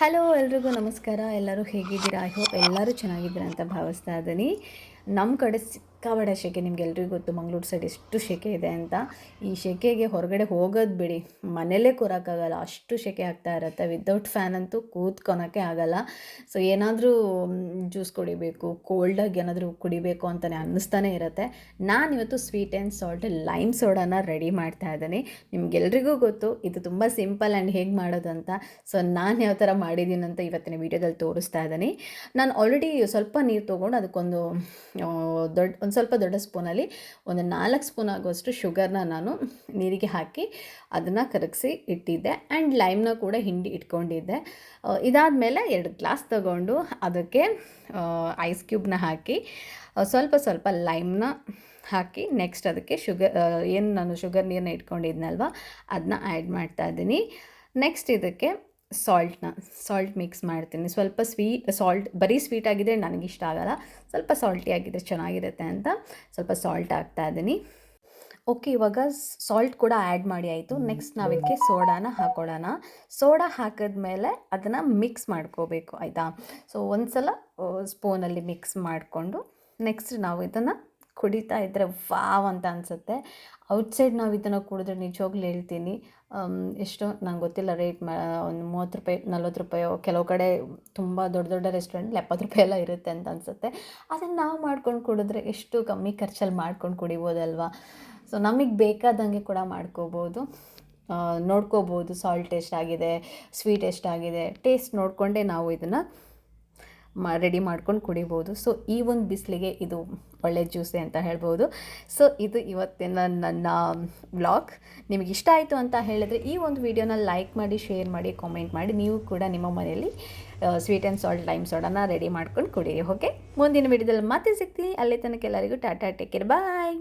Hello ಎಲ್ರಿಗೂ ನಮಸ್ಕಾರ. ಎಲ್ಲರೂ ಹೇಗಿದ್ದೀರಾ? ಐ ಹೋಪ್ ಎಲ್ಲರೂ ಚೆನ್ನಾಗಿದ್ದೀರಾ ಅಂತ ಭಾವಿಸ್ತಾ ಇದ್ದೀನಿ. ನಮ್ಮ ಕಡೆ ಸಿಕ್ಕಾಬಡೆ ಶೆಕೆ ನಿಮ್ಗೆ ಎಲ್ರಿಗೂ ಗೊತ್ತು, ಮಂಗಳೂರು ಸೈಡ್ ಎಷ್ಟು ಶೆಕೆ ಇದೆ ಅಂತ. ಈ ಶೆಕೆಗೆ ಹೊರಗಡೆ ಹೋಗೋದು ಬಿಡಿ ಮನೇಲೇ ಕೂರೋಕ್ಕಾಗಲ್ಲ, ಅಷ್ಟು ಶೆಕೆ ಆಗ್ತಾ ಇರುತ್ತೆ. ವಿದೌಟ್ ಫ್ಯಾನ್ ಅಂತೂ ಕೂತ್ಕೊಳಕ್ಕೆ ಆಗಲ್ಲ. ಸೊ ಏನಾದರೂ ಜ್ಯೂಸ್ ಕುಡಿಬೇಕು ಕೋಲ್ಡಾಗಿ ಏನಾದರೂ ಕುಡಿಬೇಕು ಅಂತಲೇ ಅನ್ನಿಸ್ತಾನೆ ಇರುತ್ತೆ. ನಾನು ಇವತ್ತು ಸ್ವೀಟ್ ಆ್ಯಂಡ್ ಸಾಲ್ಟ್ ಲೈಮ್ ಸೋಡಾನ ರೆಡಿ ಮಾಡ್ತಾ ಇದ್ದೀನಿ. ನಿಮಗೆಲ್ರಿಗೂ ಗೊತ್ತು, ಇದು ತುಂಬ ಸಿಂಪಲ್ ಆ್ಯಂಡ್ ಹೇಗೆ ಮಾಡೋದು ಅಂತ. ಸೊ ನಾನು ಯಾವ ಥರ ಮಾಡಿದ್ದೀನಿ ಅಂತ ಇವತ್ತಿನ ವೀಡಿಯೋದಲ್ಲಿ ತೋರಿಸ್ತಾ ಇದ್ದೀನಿ. ನಾನು ಆಲ್ರೆಡಿ ಸ್ವಲ್ಪ ನೀರು ತೊಗೊಂಡು ಅದಕ್ಕೊಂದು ದೊಡ್ಡ ಒಂದು ಸ್ವಲ್ಪ ದೊಡ್ಡ ಸ್ಪೂನಲ್ಲಿ ಒಂದು ನಾಲ್ಕು ಸ್ಪೂನ್ ಆಗುವಷ್ಟು ಶುಗರ್ನ ನಾನು ನೀರಿಗೆ ಹಾಕಿ ಅದನ್ನು ಕರಗಿಸಿ ಇಟ್ಟಿದ್ದೆ ಆ್ಯಂಡ್ ಲೈಮ್ನ ಕೂಡ ಹಿಂಡಿ ಇಟ್ಕೊಂಡಿದ್ದೆ. ಇದಾದ ಮೇಲೆ ಎರಡು ಗ್ಲಾಸ್ ತಗೊಂಡು ಅದಕ್ಕೆ ಐಸ್ ಕ್ಯೂಬ್ನ ಹಾಕಿ ಸ್ವಲ್ಪ ಸ್ವಲ್ಪ ಲೈಮ್ನ ಹಾಕಿ ನೆಕ್ಸ್ಟ್ ಅದಕ್ಕೆ ಶುಗರ್ ಏನು ನಾನು ಶುಗರ್ ನೀರನ್ನ ಇಟ್ಕೊಂಡಿದ್ನಲ್ವ ಅದನ್ನ ಆ್ಯಡ್ ಮಾಡ್ತಾ ಇದ್ದೀನಿ. ನೆಕ್ಸ್ಟ್ ಇದಕ್ಕೆ ಸಾಲ್ಟ್ನ, ಸಾಲ್ಟ್ ಮಿಕ್ಸ್ ಮಾಡ್ತೀನಿ. ಸ್ವಲ್ಪ ಸ್ವೀ ಸಾಲ್ಟ್, ಬರೀ ಸ್ವೀಟ್ ಆಗಿದ್ರೆ ನನಗಿಷ್ಟ ಆಗೋಲ್ಲ. ಸ್ವಲ್ಪ ಸಾಲ್ಟಿ ಆಗಿದ್ರೆ ಚೆನ್ನಾಗಿರುತ್ತೆ ಅಂತ ಸ್ವಲ್ಪ ಸಾಲ್ಟ್ ಹಾಕ್ತಾ ಇದ್ದೀನಿ. ಓಕೆ, ಇವಾಗ ಸಾಲ್ಟ್ ಕೂಡ ಆ್ಯಡ್ ಮಾಡಿ ಆಯಿತು. ನೆಕ್ಸ್ಟ್ ನಾವು ಇದಕ್ಕೆ ಸೋಡಾನ ಹಾಕೊಳ್ಳೋಣ. ಸೋಡಾ ಹಾಕಿದ್ಮೇಲೆ ಅದನ್ನು ಮಿಕ್ಸ್ ಮಾಡ್ಕೋಬೇಕು, ಆಯಿತಾ? ಸೊ ಒಂದು ಸಲ ಸ್ಪೂನಲ್ಲಿ ಮಿಕ್ಸ್ ಮಾಡಿಕೊಂಡು ನೆಕ್ಸ್ಟ್ ನಾವು ಇದನ್ನು ಕುಡಿತಾ ಇದ್ದರೆ ವಾವ್ ಅಂತ ಅನಿಸುತ್ತೆ. ಔಟ್ಸೈಡ್ ನಾವು ಇದನ್ನು ಕುಡಿದ್ರೆ ನಿಜವಾಗ್ಲೂ ಹೇಳ್ತೀನಿ. ಎಷ್ಟು, ನಂಗೆ ಗೊತ್ತಿಲ್ಲ ರೇಟ್, ಮಾ, ಒಂದು ಮೂವತ್ತು ರೂಪಾಯಿ, ನಲ್ವತ್ತು ರೂಪಾಯೋ, ಕೆಲವು ಕಡೆ ತುಂಬ ದೊಡ್ಡ ದೊಡ್ಡ ರೆಸ್ಟೋರೆಂಟ್ ಎಪ್ಪತ್ತು ರೂಪಾಯಿ ಎಲ್ಲ ಇರುತ್ತೆ ಅಂತ ಅನಿಸುತ್ತೆ. ಅದನ್ನು ನಾವು ಮಾಡ್ಕೊಂಡು ಕುಡಿದ್ರೆ ಎಷ್ಟು ಕಮ್ಮಿ ಖರ್ಚಲ್ಲಿ ಮಾಡ್ಕೊಂಡು ಕುಡಿಬೋದಲ್ವಾ? ಸೊ, ನಮಗೆ ಬೇಕಾದಂಗೆ ಕೂಡ ಮಾಡ್ಕೋಬೋದು. ನೋಡ್ಕೋಬೋದು, ಸಾಲ್ಟ್ ಎಷ್ಟಾಗಿದೆ, ಸ್ವೀಟ್ ಎಷ್ಟಾಗಿದೆ, ಟೇಸ್ಟ್ ನೋಡಿಕೊಂಡೇ ನಾವು ಇದನ್ನು ಮಾ ರೆಡಿ ಮಾಡ್ಕೊಂಡು ಕುಡಿಬೋದು. ಸೊ ಈ ಒಂದು ಬಿಸಿಲಿಗೆ ಇದು ಒಳ್ಳೆ ಜ್ಯೂಸೆ ಅಂತ ಹೇಳ್ಬೋದು. ಸೊ ಇದು ಇವತ್ತಿನ ನನ್ನ ವ್ಲಾಗ್ ನಿಮಗೆ ಇಷ್ಟ ಆಯಿತು ಅಂತ ಹೇಳಿದ್ರೆ ಈ ಒಂದು ವಿಡಿಯೋನ ಲೈಕ್ ಮಾಡಿ ಶೇರ್ ಮಾಡಿ ಕಾಮೆಂಟ್ ಮಾಡಿ. ನೀವು ಕೂಡ ನಿಮ್ಮ ಮನೆಯಲ್ಲಿ ಸ್ವೀಟ್ ಆ್ಯಂಡ್ ಸಾಲ್ಟ್ ಲೈಮ್ ಸೋಡಾನ ರೆಡಿ ಮಾಡ್ಕೊಂಡು ಕುಡೀರಿ ಓಕೆ ಮುಂದಿನ ವಿಡಿಯೋದಲ್ಲಿ ಮತ್ತೆ ಸಿಗ್ತೀನಿ. ಅಲ್ಲೇ ತನಕ ಎಲ್ಲರಿಗೂ, ಟಾಟಾ ಟೇಕ್ ಕೇರ್ ಬಾಯ್